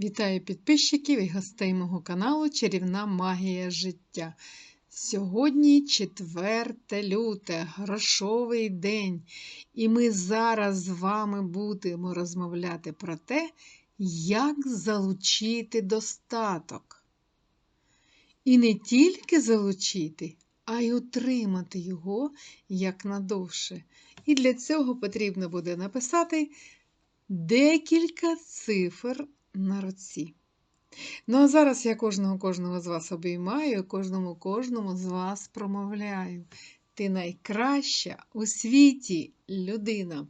Вітаю підписчиків і гостей мого каналу Чарівна Магія життя. Сьогодні 4 люте, грошовий день, і ми зараз з вами будемо розмовляти про те, як залучити достаток. І не тільки залучити, а й утримати його якнадовше. І для цього потрібно буде написати декілька цифр на руці. Ну, а зараз я кожного кожного з вас обіймаю, кожному кожному з вас промовляю. Ти найкраща у світі людина.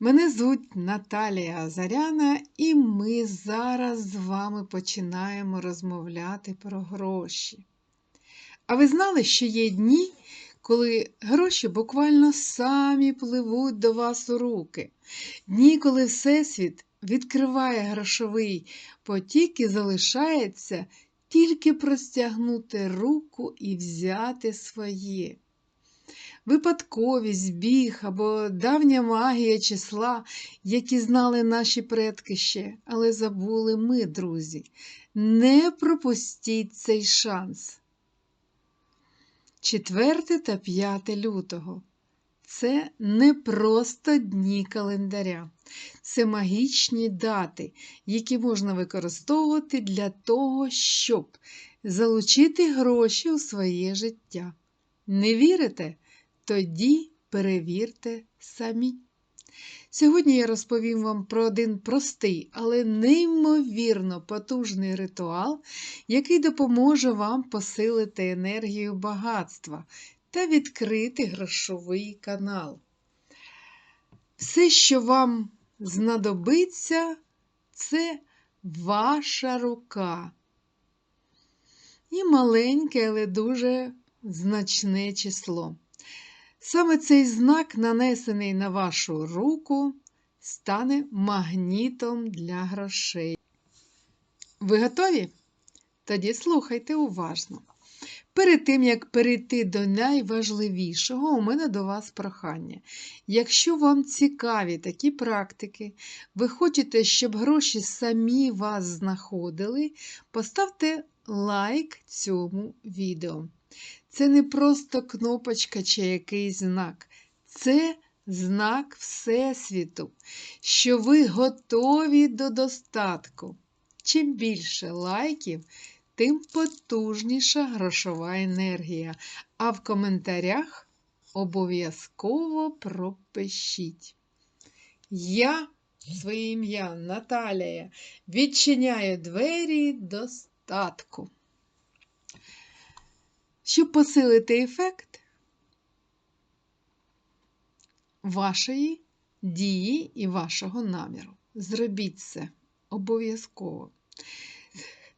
Мене звуть Наталія Азаряна, і ми зараз з вами починаємо розмовляти про гроші. А ви знали, що є дні, коли гроші буквально самі пливуть до вас у руки, дні, коли Всесвіт відкриває грошовий потік і залишається тільки простягнути руку і взяти своє. Випадковість, біг або давня магія числа, які знали наші предки ще, але забули ми, друзі. Не пропустіть цей шанс. 4 та 5 лютого. Це не просто дні календаря, це магічні дати, які можна використовувати для того, щоб залучити гроші у своє життя. Не вірите? Тоді перевірте самі. Сьогодні я розповім вам про один простий, але неймовірно потужний ритуал, який допоможе вам посилити енергію багатства та відкрити грошовий канал. Все, що вам знадобиться, це ваша рука. І маленьке, але дуже значне число. Саме цей знак, нанесений на вашу руку, стане магнітом для грошей. Ви готові? Тоді слухайте уважно. Перед тим, як перейти до найважливішого, у мене до вас прохання. Якщо вам цікаві такі практики, ви хочете, щоб гроші самі вас знаходили, поставте лайк цьому відео. Це не просто кнопочка чи якийсь знак. Це знак Всесвіту, що ви готові до достатку. Чим більше лайків, тим потужніша грошова енергія. А в коментарях обов'язково пропишіть. Я, своє ім'я Наталія, відчиняю двері достатку. Щоб посилити ефект вашої дії і вашого наміру. Зробіть це обов'язково.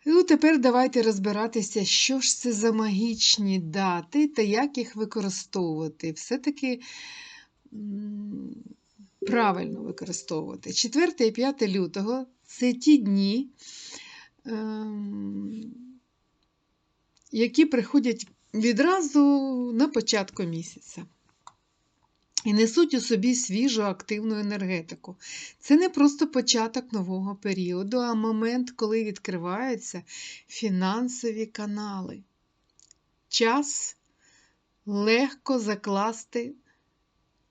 Ну, тепер давайте розбиратися, що ж це за магічні дати та як їх використовувати. Все-таки правильно використовувати. 4 і 5 лютого це ті дні, ем, які приходять відразу на початку місяця. І несуть у собі свіжу активну енергетику. Це не просто початок нового періоду, а момент, коли відкриваються фінансові канали. Час легко закласти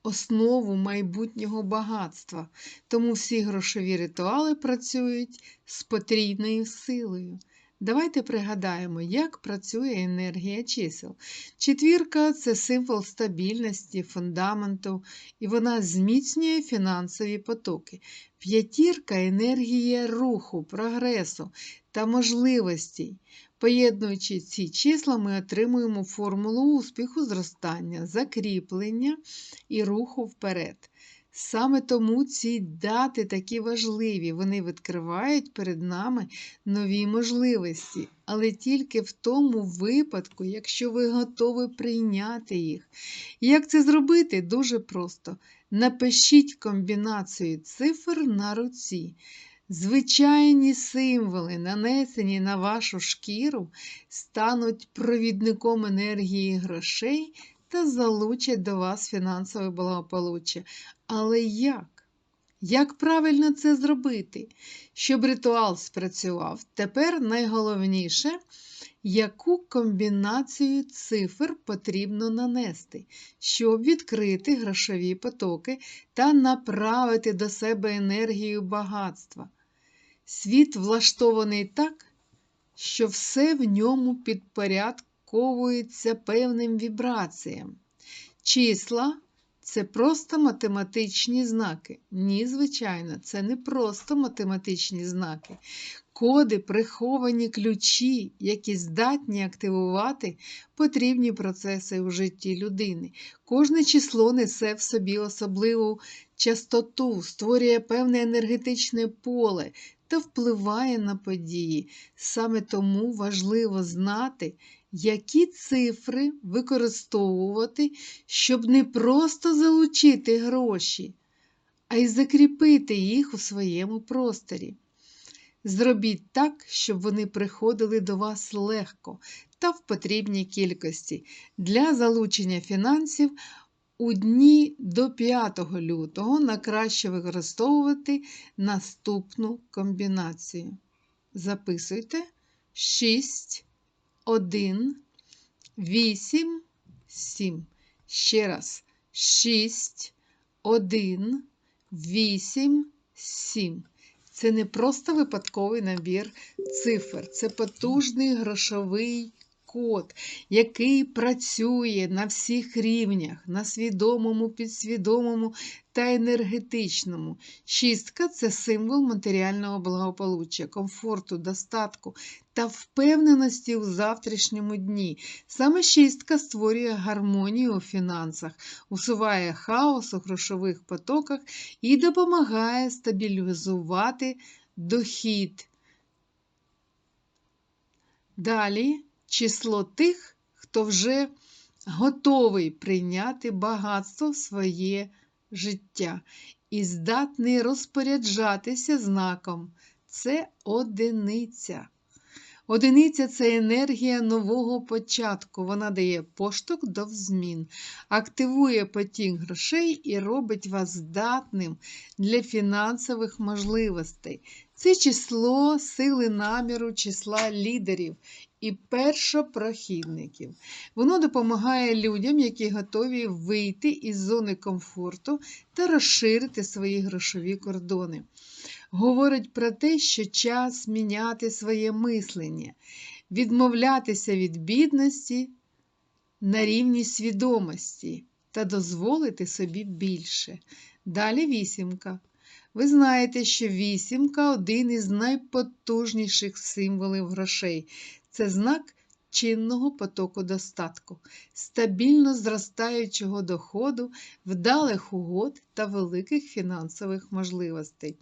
основу майбутнього багатства, тому всі грошові ритуали працюють з потрійною силою. Давайте пригадаємо, як працює енергія чисел. Четвірка це символ стабільності, фундаменту, і вона зміцнює фінансові потоки. П'ятірка енергія руху, прогресу та можливостей. Поєднуючи ці числа, ми отримуємо формулу успіху, зростання, закріплення і руху вперед. Саме тому ці дати такі важливі, вони відкривають перед нами нові можливості, але тільки в тому випадку, якщо ви готові прийняти їх. Як це зробити? Дуже просто. Напишіть комбінацію цифр на руці. Звичайні символи, нанесені на вашу шкіру, стануть провідником енергії грошей та залучать до вас фінансове благополуччя. Але як? Як правильно це зробити? Щоб ритуал спрацював, тепер найголовніше, яку комбінацію цифр потрібно нанести, щоб відкрити грошові потоки та направити до себе енергію багатства. Світ влаштований так, що все в ньому підпорядковується певним вібраціям. Числа це просто математичні знаки. Ні, звичайно, це не просто математичні знаки. Коди, приховані ключі, які здатні активувати потрібні процеси у житті людини. Кожне число несе в собі особливу частоту, створює певне енергетичне поле та впливає на події. Саме тому важливо знати, які цифри використовувати, щоб не просто залучити гроші, а й закріпити їх у своєму просторі. Зробіть так, щоб вони приходили до вас легко та в потрібній кількості для залучення фінансів у дні до 5 лютого на краще використовувати наступну комбінацію. Записуйте 6, 1, 8, 7. Ще раз 6, 1, 8, 7. Це не просто випадковий набір цифр, це потужний грошовий код, який працює на всіх рівнях, на свідомому, підсвідомому та енергетичному. Шістка це символ матеріального благополуччя, комфорту, достатку та впевненості у завтрашньому дні. Саме шістка створює гармонію у фінансах, усуває хаос у грошових потоках і допомагає стабілізувати дохід. Далі число тих, хто вже готовий прийняти багатство в своє життя і здатний розпоряджатися знаком. Це одиниця. Одиниця це енергія нового початку. Вона дає поштовх до змін, активує потік грошей і робить вас здатним для фінансових можливостей. Це число сили наміру, числа лідерів і першопрохідників. Воно допомагає людям, які готові вийти із зони комфорту та розширити свої грошові кордони. Говорить про те, що час міняти своє мислення, відмовлятися від бідності на рівні свідомості та дозволити собі більше. Далі вісімка. Ви знаєте, що вісімка один із найпотужніших символів грошей. Це знак чинного потоку достатку, стабільно зростаючого доходу, вдалих угод та великих фінансових можливостей.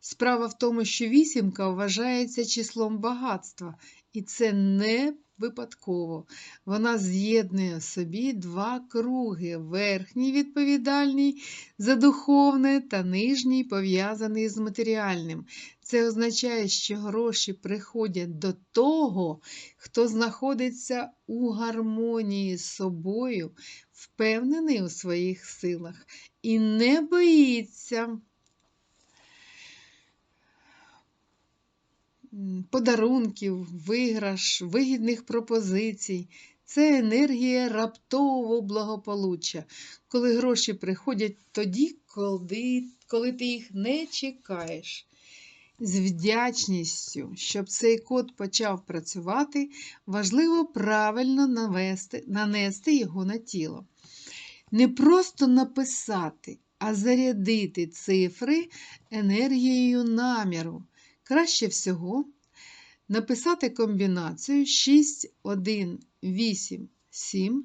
Справа в тому, що вісімка вважається числом багатства, і це не випадково. Вона з'єднує собі два круги: верхній відповідальний за духовне та нижній пов'язаний з матеріальним. Це означає, що гроші приходять до того, хто знаходиться у гармонії з собою, впевнений у своїх силах і не боїться. Подарунків, виграш, вигідних пропозицій. Це енергія раптового благополуччя, коли гроші приходять тоді, коли, коли ти їх не чекаєш. З вдячністю, щоб цей код почав працювати, важливо правильно навести, нанести його на тіло. Не просто написати, а зарядити цифри енергією наміру. Краще всього написати комбінацію 6, 1, 8, 7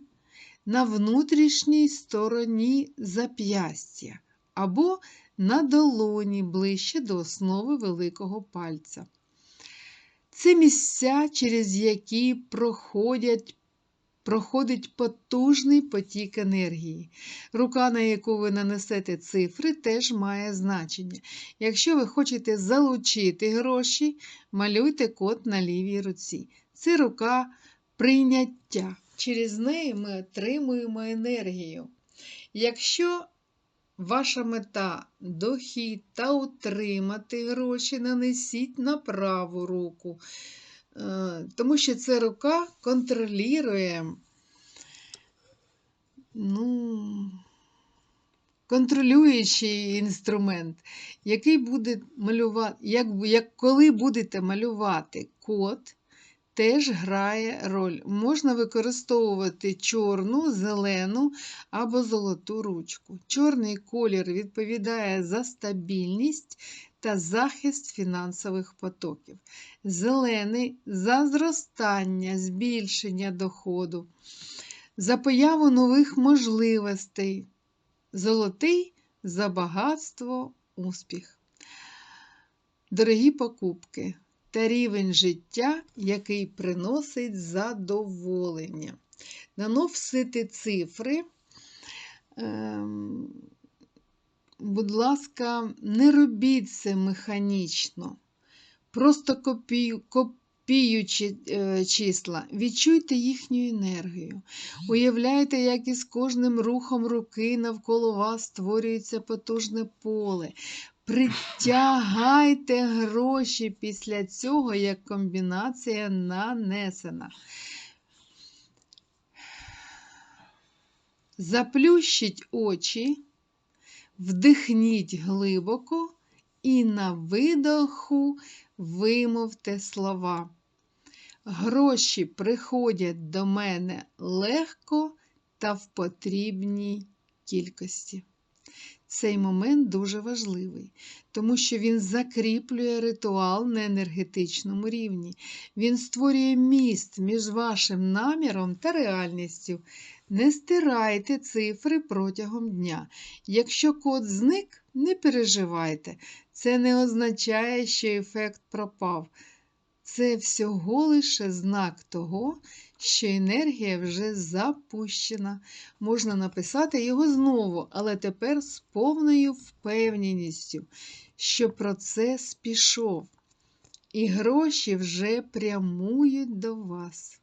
на внутрішній стороні зап'ястя або на долоні ближче до основи великого пальця. Це місця, через які проходять проходить потужний потік енергії. Рука, на яку ви нанесете цифри, теж має значення. Якщо ви хочете залучити гроші, малюйте код на лівій руці. Це рука прийняття. Через неї ми отримуємо енергію. Якщо ваша мета дохід та утримати гроші, нанесіть на праву руку. Е, Тому що ця рука контролює, ну, контролюючий інструмент, який буде малювати, як, як коли будете малювати код, теж грає роль. Можна використовувати чорну, зелену або золоту ручку. Чорний колір відповідає за стабільність та захист фінансових потоків. Зелений за зростання, збільшення доходу, за появу нових можливостей. Золотий за багатство, успіх. Дорогі покупки та рівень життя, який приносить задоволення. Дано всити цифри. Ем, будь ласка, не робіть це механічно. Просто копію, копіючи е, числа, відчуйте їхню енергію. Уявляйте, як із кожним рухом руки навколо вас створюється потужне поле. Притягайте гроші після цього, як комбінація нанесена. Заплющіть очі, вдихніть глибоко і на видоху вимовте слова. Гроші приходять до мене легко та в потрібній кількості. Цей момент дуже важливий, тому що він закріплює ритуал на енергетичному рівні. Він створює міст між вашим наміром та реальністю. Не стирайте цифри протягом дня. Якщо код зник, не переживайте. Це не означає, що ефект пропав. Це всього лише знак того, що енергія вже запущена. Можна написати його знову, але тепер з повною впевненістю, що процес пішов, і гроші вже прямують до вас.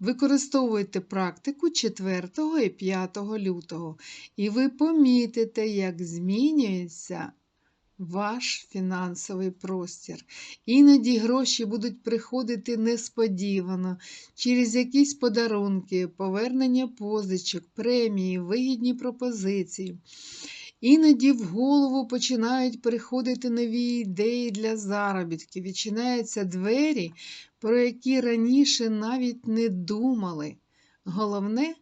Використовуйте практику 4 і 5 лютого, і ви помітите, як змінюється ваш фінансовий простір. Іноді гроші будуть приходити несподівано через якісь подарунки, повернення позичок, премії, вигідні пропозиції. Іноді в голову починають приходити нові ідеї для заробітків, відчиняються двері, про які раніше навіть не думали. Головне,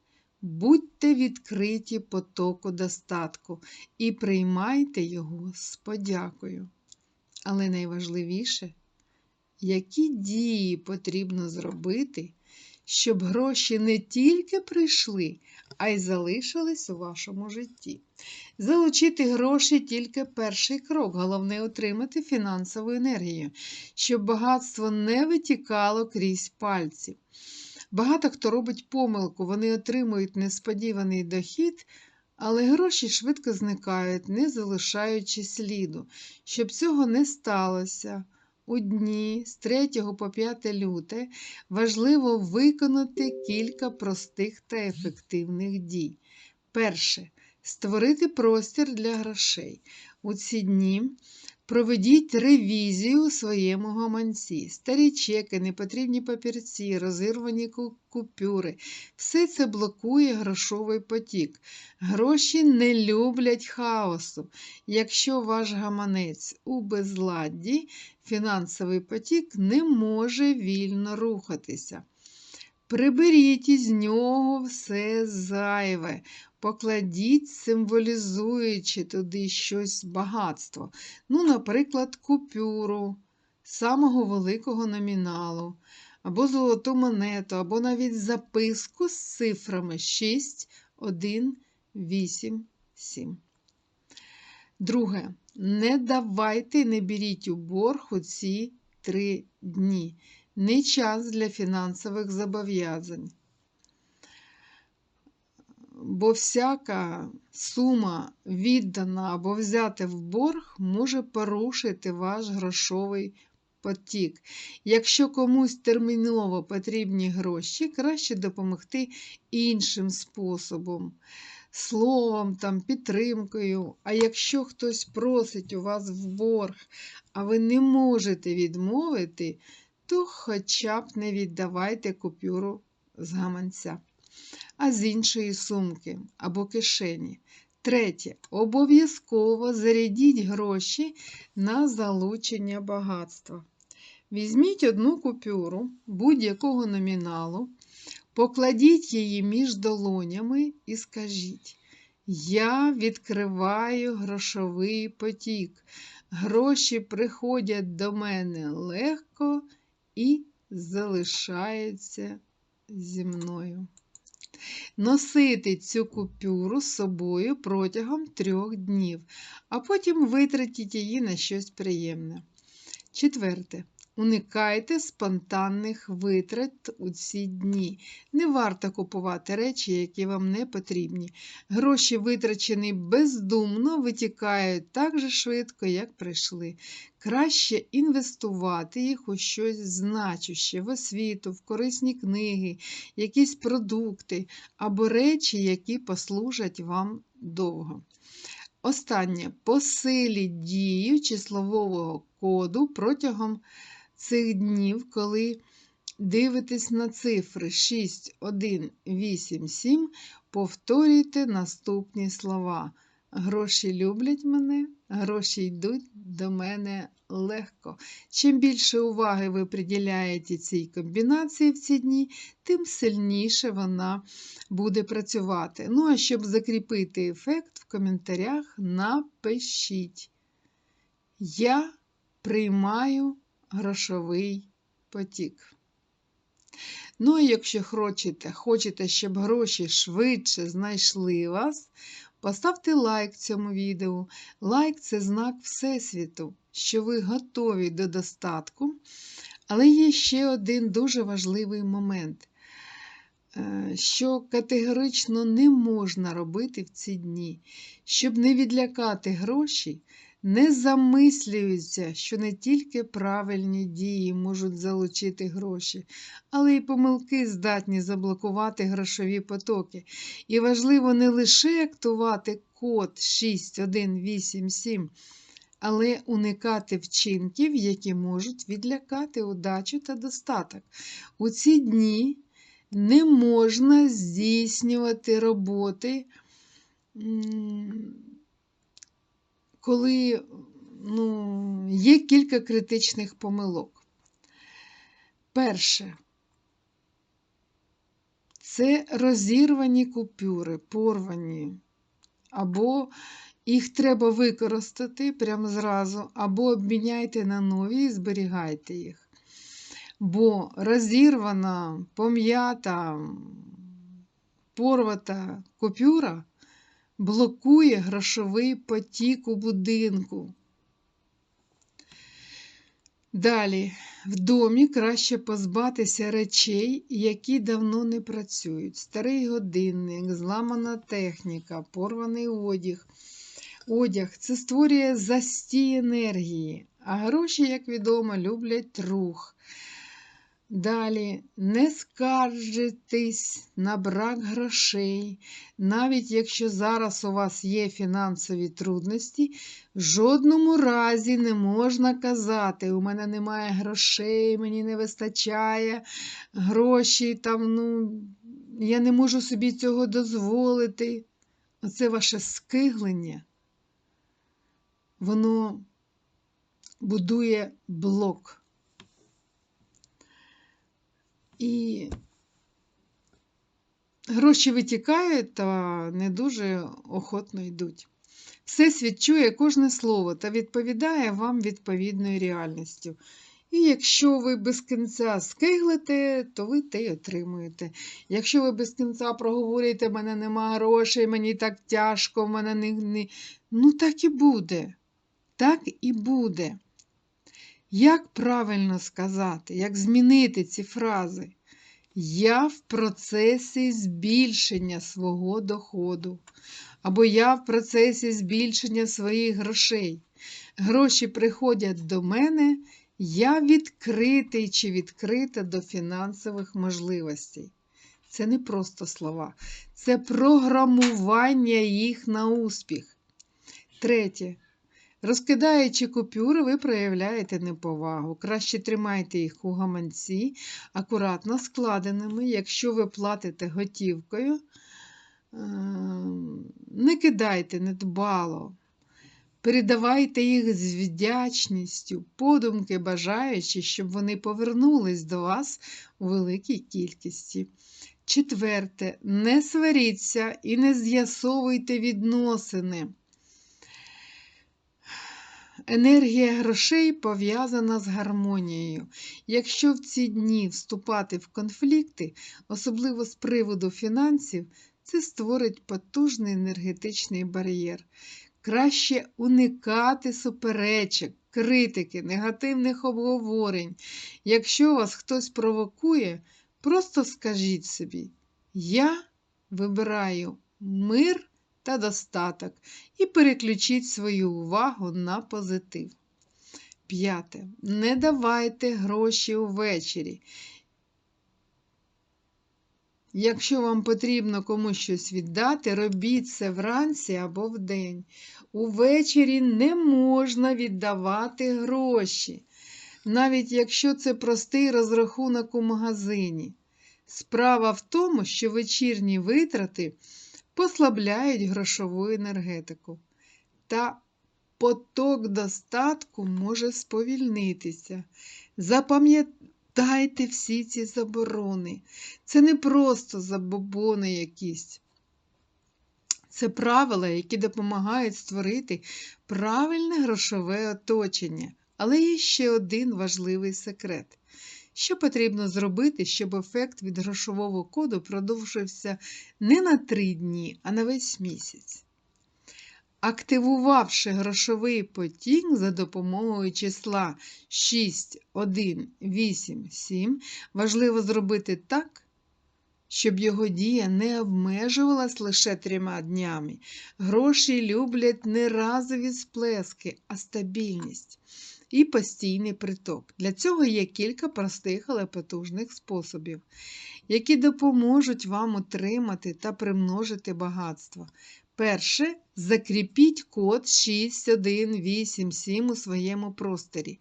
будьте відкриті потоку достатку і приймайте його з подякою. Але найважливіше, які дії потрібно зробити, щоб гроші не тільки прийшли, а й залишились у вашому житті. Залучити гроші тільки перший крок. Головне отримати фінансову енергію, щоб багатство не витікало крізь пальці. Багато хто робить помилку, вони отримують несподіваний дохід, але гроші швидко зникають, не залишаючи сліду. Щоб цього не сталося. У дні з 3 по 5 люте важливо виконати кілька простих та ефективних дій. Перше створити простір для грошей. У ці дні проведіть ревізію своєму гаманці, старі чеки, непотрібні папірці, розірвані купюри. Все це блокує грошовий потік. Гроші не люблять хаосу. Якщо ваш гаманець у безладді, фінансовий потік не може вільно рухатися. Приберіть із нього все зайве, покладіть, символізуючи туди щось багатство. Ну, наприклад, купюру самого великого номіналу, або золоту монету, або навіть записку з цифрами 6, 1, 8, 7. Друге, не давайте не беріть у борг у ці три дні. Не час для фінансових зобов'язань бо всяка сума віддана або взята в борг може порушити ваш грошовий потік. Якщо комусь терміново потрібні гроші, краще допомогти іншим способом. словом, там, підтримкою. А якщо хтось просить у вас в борг, а ви не можете відмовити, то хоча б не віддавайте купюру з гаманця, а з іншої сумки або кишені. Третє. Обов'язково зарядіть гроші на залучення багатства. Візьміть одну купюру будь-якого номіналу, покладіть її між долонями і скажіть: Я відкриваю грошовий потік. Гроші приходять до мене легко і залишається зі мною. Носити цю купюру з собою протягом трьох днів, а потім витратіть її на щось приємне. Четверте. Уникайте спонтанних витрат у ці дні. Не варто купувати речі, які вам не потрібні. Гроші, витрачені бездумно, витікають так же швидко, як прийшли. Краще інвестувати їх у щось значуще, в освіту, в корисні книги, якісь продукти або речі, які послужать вам довго. Останнє посиліть дію числового коду протягом цих днів, коли дивитесь на цифри 6, 1, 8, 7, повторюйте наступні слова. Гроші люблять мене, гроші йдуть до мене легко. Чим більше уваги ви приділяєте цій комбінації в ці дні, тим сильніше вона буде працювати. Ну, а щоб закріпити ефект, в коментарях напишіть. Я приймаю грошовий потік. Ну, а якщо хочете, хочете, щоб гроші швидше знайшли вас, поставте лайк цьому відео. Лайк це знак Всесвіту, що ви готові до достатку. Але є ще один дуже важливий момент, е, що категорично не можна робити в ці дні. Щоб не відлякати гроші, не замислюються, що не тільки правильні дії можуть залучити гроші, але й помилки здатні заблокувати грошові потоки. І важливо не лише актувати код 6187, але уникати вчинків, які можуть відлякати удачу та достаток. У ці дні не можна здійснювати роботи коли ну, є кілька критичних помилок. Перше, це розірвані купюри, порвані, або їх треба використати прямо зразу, або обміняйте на нові і зберігайте їх. Бо розірвана, пом'ята, порвата купюра блокує грошовий потік у будинку. Далі, в домі краще позбатися речей, які давно не працюють. Старий годинник, зламана техніка, порваний одяг. Одяг це створює застій енергії, а гроші, як відомо, люблять рух. Далі не скаржитись на брак грошей, навіть якщо зараз у вас є фінансові трудності, в жодному разі не можна казати, у мене немає грошей, мені не вистачає гроші, там, ну, я не можу собі цього дозволити. Оце ваше скиглення, воно будує блок. І гроші витікають та не дуже охотно йдуть. Всесвіт чує кожне слово та відповідає вам відповідною реальністю. І якщо ви без кінця скиглите, то ви те й отримуєте. Якщо ви без кінця проговорюєте, в мене нема грошей, мені так тяжко, в мене не. Ну, так і буде. Так і буде. Як правильно сказати, як змінити ці фрази? Я в процесі збільшення свого доходу. Або я в процесі збільшення своїх грошей. Гроші приходять до мене, я відкритий чи відкрита до фінансових можливостей. Це не просто слова, це програмування їх на успіх. Третє. Розкидаючи купюри, ви проявляєте неповагу. Краще тримайте їх у гаманці, акуратно складеними. Якщо ви платите готівкою, ем, не кидайте недбало. Передавайте їх з вдячністю, подумки бажаючи, щоб вони повернулись до вас у великій кількості. Четверте, не сваріться і не з'ясовуйте відносини. Енергія грошей пов'язана з гармонією. Якщо в ці дні вступати в конфлікти, особливо з приводу фінансів, це створить потужний енергетичний бар'єр. Краще уникати суперечок, критики, негативних обговорень. Якщо вас хтось провокує, просто скажіть собі: Я вибираю мир та достаток і переключіть свою увагу на позитив. П'яте. Не давайте гроші увечері. Якщо вам потрібно комусь щось віддати, робіть це вранці або вдень. Увечері не можна віддавати гроші, навіть якщо це простий розрахунок у магазині. Справа в тому, що вечірні витрати послабляють грошову енергетику. Та поток достатку може сповільнитися. Запам'ятайте всі ці заборони. Це не просто забобони якісь. Це правила, які допомагають створити правильне грошове оточення. Але є ще один важливий секрет. Що потрібно зробити, щоб ефект від грошового коду продовжився не на три дні, а на весь місяць? Активувавши грошовий потік за допомогою числа 6, 1, 8, 7, важливо зробити так, щоб його дія не обмежувалась лише трьома днями. Гроші люблять не разові сплески, а стабільність і постійний приток. Для цього є кілька простих, але потужних способів, які допоможуть вам отримати та примножити багатство. Перше, закріпіть код 6187 у своєму просторі.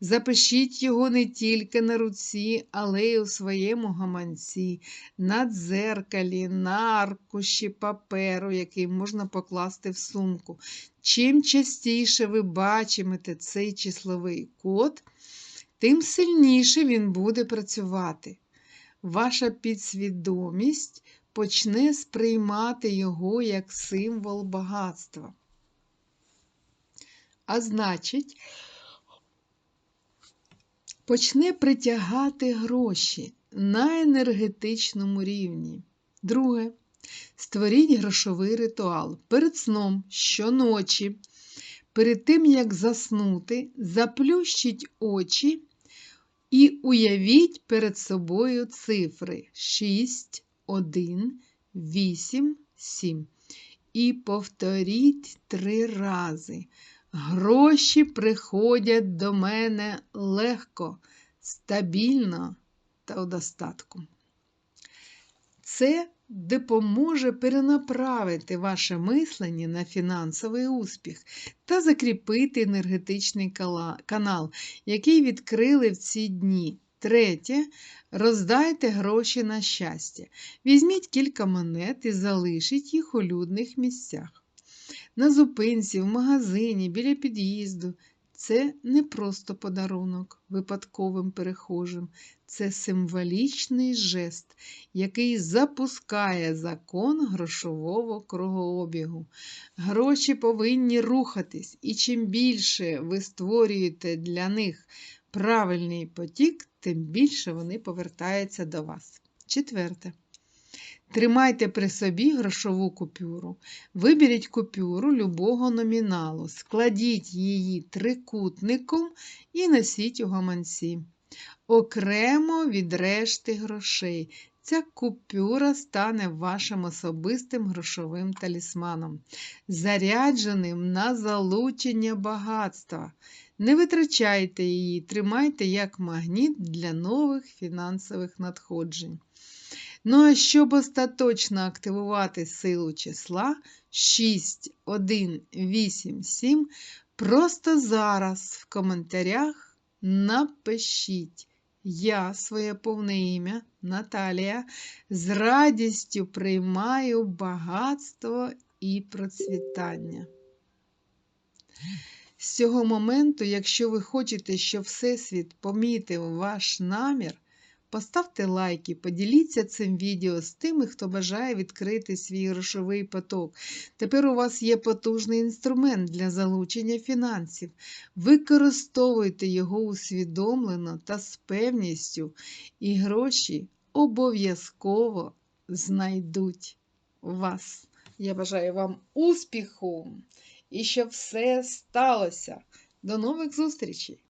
Запишіть його не тільки на руці, але й у своєму гаманці, на дзеркалі, на аркуші паперу, який можна покласти в сумку. Чим частіше ви бачимете цей числовий код, тим сильніше він буде працювати. Ваша підсвідомість почне сприймати його як символ багатства. А значить, почне притягати гроші на енергетичному рівні. Друге, створіть грошовий ритуал перед сном щоночі. Перед тим, як заснути, заплющіть очі і уявіть перед собою цифри 6, 1, 8, 7. І повторіть три рази. Гроші приходять до мене легко, стабільно та у достатку. Це допоможе перенаправити ваше мислення на фінансовий успіх та закріпити енергетичний канал, який відкрили в ці дні. Третє. Роздайте гроші на щастя. Візьміть кілька монет і залишіть їх у людних місцях. На зупинці, в магазині, біля під'їзду. Це не просто подарунок випадковим перехожим, це символічний жест, який запускає закон грошового кругообігу. Гроші повинні рухатись, і чим більше ви створюєте для них правильний потік, тим більше вони повертаються до вас. Четверте. Тримайте при собі грошову купюру. Виберіть купюру любого номіналу, складіть її трикутником і носіть у гаманці. Окремо від решти грошей. Ця купюра стане вашим особистим грошовим талісманом, зарядженим на залучення багатства. Не витрачайте її, тримайте як магніт для нових фінансових надходжень. Ну а щоб остаточно активувати силу числа 6, 1, 8, 7, просто зараз в коментарях напишіть. Я своє повне ім'я Наталія з радістю приймаю багатство і процвітання. З цього моменту, якщо ви хочете, щоб Всесвіт помітив ваш намір, поставте лайки, поділіться цим відео з тими, хто бажає відкрити свій грошовий поток. Тепер у вас є потужний інструмент для залучення фінансів. Використовуйте його усвідомлено та з певністю, і гроші обов'язково знайдуть вас. Я бажаю вам успіху! і щоб все сталося. До нових зустрічей!